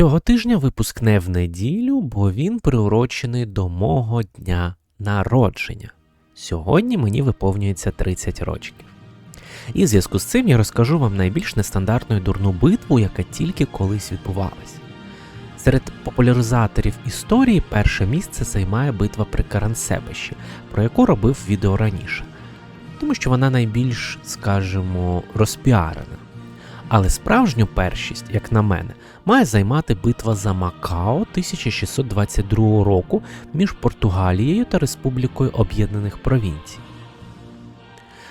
Цього тижня випуск не в неділю, бо він приурочений до мого дня народження. Сьогодні мені виповнюється 30 років. І в зв'язку з цим я розкажу вам найбільш нестандартну і дурну битву, яка тільки колись відбувалась. Серед популяризаторів історії перше місце займає битва при Карансебеші, про яку робив відео раніше, тому що вона найбільш, скажімо, розпіарена. Але справжню першість, як на мене, має займати битва за Макао 1622 року між Португалією та Республікою Об'єднаних Провінцій.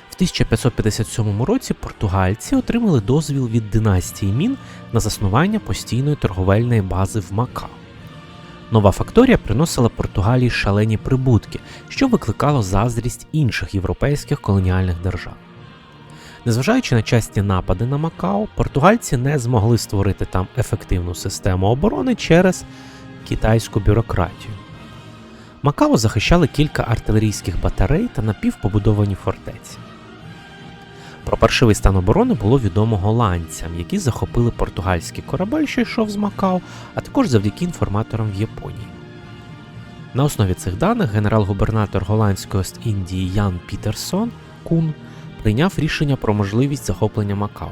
В 1557 році португальці отримали дозвіл від династії Мін на заснування постійної торговельної бази в Макао. Нова факторія приносила Португалії шалені прибутки, що викликало заздрість інших європейських колоніальних держав. Незважаючи на часті напади на Макао, португальці не змогли створити там ефективну систему оборони через китайську бюрократію. Макао захищали кілька артилерійських батарей та напівпобудовані фортеці. Про паршивий стан оборони було відомо голландцям, які захопили португальський корабель, що йшов з Макао, а також завдяки інформаторам в Японії. На основі цих даних генерал-губернатор голландської Ост-Індії Ян Пітерсон Кун прийняв рішення про можливість захоплення Макао.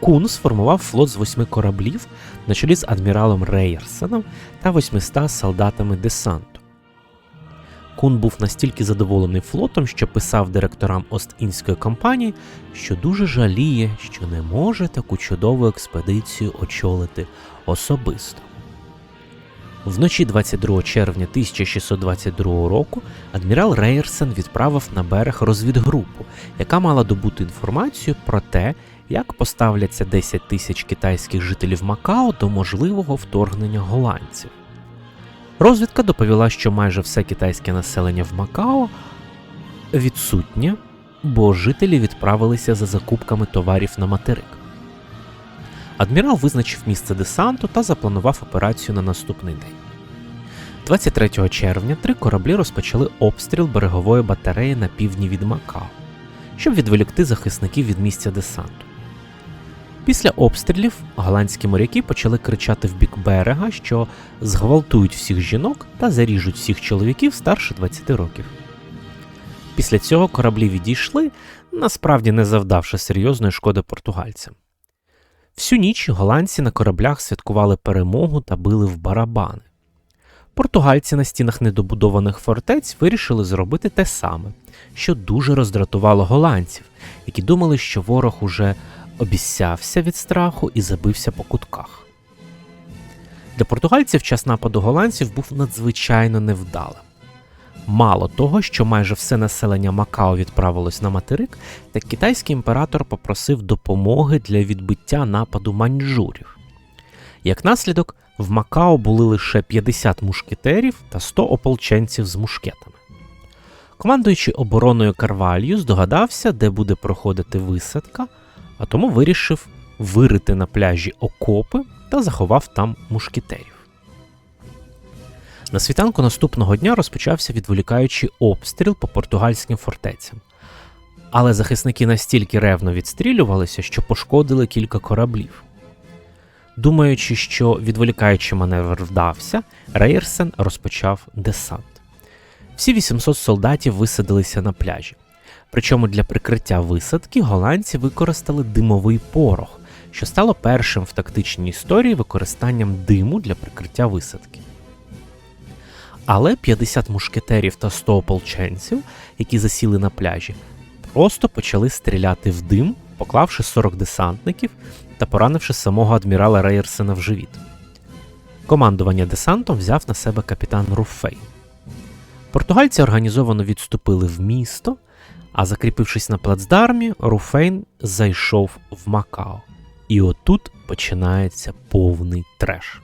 Кун сформував флот з восьми кораблів на чолі з адміралом Рейерсеном та 800 солдатами десанту. Кун був настільки задоволений флотом, що писав директорам Ост-Індської компанії, що дуже жаліє, що не може таку чудову експедицію очолити особисто. Вночі 22 червня 1622 року адмірал Рейерсен відправив на берег розвідгрупу, яка мала добути інформацію про те, як поставляться 10 тисяч китайських жителів Макао до можливого вторгнення голландців. Розвідка доповіла, що майже все китайське населення в Макао відсутнє, бо жителі відправилися за закупками товарів на материк. Адмірал визначив місце десанту та запланував операцію на наступний день. 23 червня три кораблі розпочали обстріл берегової батареї на півдні від Макао, щоб відволікти захисників від місця десанту. Після обстрілів голландські моряки почали кричати в бік берега, що зґвалтують всіх жінок та заріжуть всіх чоловіків старше 20 років. Після цього кораблі відійшли, насправді не завдавши серйозної шкоди португальцям. Всю ніч голландці на кораблях святкували перемогу та били в барабани. Португальці на стінах недобудованих фортець вирішили зробити те саме, що дуже роздратувало голландців, які думали, що ворог уже обіссявся від страху і забився по кутках. Для португальців час нападу голландців був надзвичайно невдалим. Мало того, що майже все населення Макао відправилось на материк, так китайський імператор попросив допомоги для відбиття нападу маньчжурів. Як наслідок, в Макао були лише 50 мушкетерів та 100 ополченців з мушкетами. Командуючий обороною Карвалью здогадався, де буде проходити висадка, а тому вирішив вирити на пляжі окопи та заховав там мушкетерів. На світанку наступного дня розпочався відволікаючий обстріл по португальським фортецям. Але захисники настільки ревно відстрілювалися, що пошкодили кілька кораблів. Думаючи, що відволікаючий маневр вдався, Рейерсен розпочав десант. Всі 800 солдатів висадилися на пляжі. Причому для прикриття висадки голландці використали димовий порох, що стало першим в тактичній історії використанням диму для прикриття висадки. Але 50 мушкетерів та 100 ополченців, які засіли на пляжі, просто почали стріляти в дим, поклавши 40 десантників та поранивши самого адмірала Рейерсена в живіт. Командування десантом взяв на себе капітан Руффей. Португальці організовано відступили в місто, а закріпившись на плацдармі, Руфейн зайшов в Макао. І отут починається повний треш.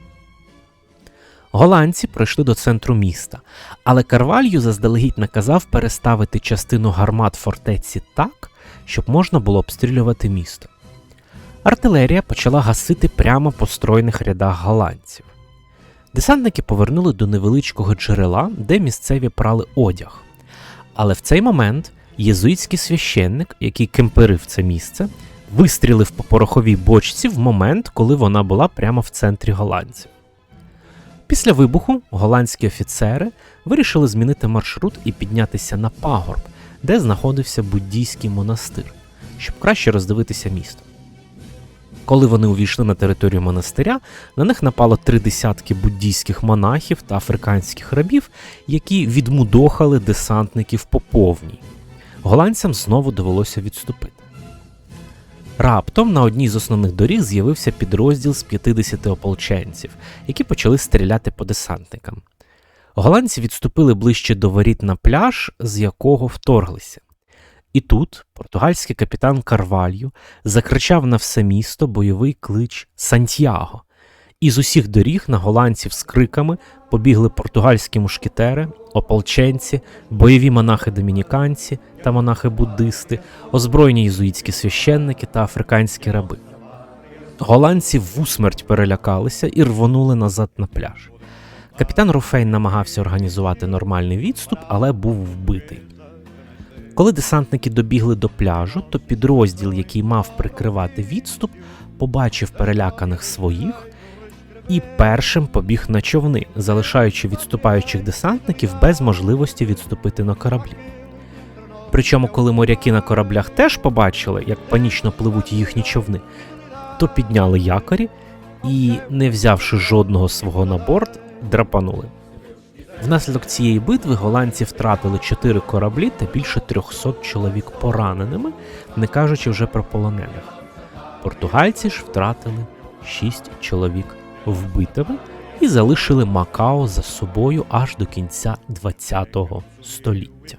Голландці пройшли до центру міста, але Карвалью заздалегідь наказав переставити частину гармат фортеці так, щоб можна було обстрілювати місто. Артилерія почала гасити прямо по стройних рядах голландців. Десантники повернули до невеличкого джерела, де місцеві прали одяг. Але в цей момент єзуїтський священник, який кемперив це місце, вистрілив по пороховій бочці в момент, коли вона була прямо в центрі голландців. Після вибуху голландські офіцери вирішили змінити маршрут і піднятися на пагорб, де знаходився буддійський монастир, щоб краще роздивитися місто. Коли вони увійшли на територію монастиря, на них напало три десятки буддійських монахів та африканських рабів, які відмудохали десантників по повній. Голландцям знову довелося відступити. Раптом на одній з основних доріг з'явився підрозділ з 50 ополченців, які почали стріляти по десантникам. Голландці відступили ближче до воріт на пляж, з якого вторглися. І тут португальський капітан Карвалью закричав на все місто бойовий клич Сантьяго. І з усіх доріг на голландців з криками побігли португальські мушкетери, ополченці, бойові монахи-домініканці та монахи-буддисти, озброєні єзуїтські священники та африканські раби. Голландці в усмерть перелякалися і рвонули назад на пляж. Капітан Руфейн намагався організувати нормальний відступ, але був вбитий. Коли десантники добігли до пляжу, то підрозділ, який мав прикривати відступ, побачив переляканих своїх і першим побіг на човни, залишаючи відступаючих десантників без можливості відступити на кораблі. Причому, коли моряки на кораблях теж побачили, як панічно пливуть їхні човни, то підняли якорі і, не взявши жодного свого на борт, драпанули. Внаслідок цієї битви голландці втратили 4 кораблі та більше 300 чоловік пораненими, не кажучи вже про полонених. Португальці ж втратили 6 чоловік вбитими і залишили Макао за собою аж до кінця ХХ століття.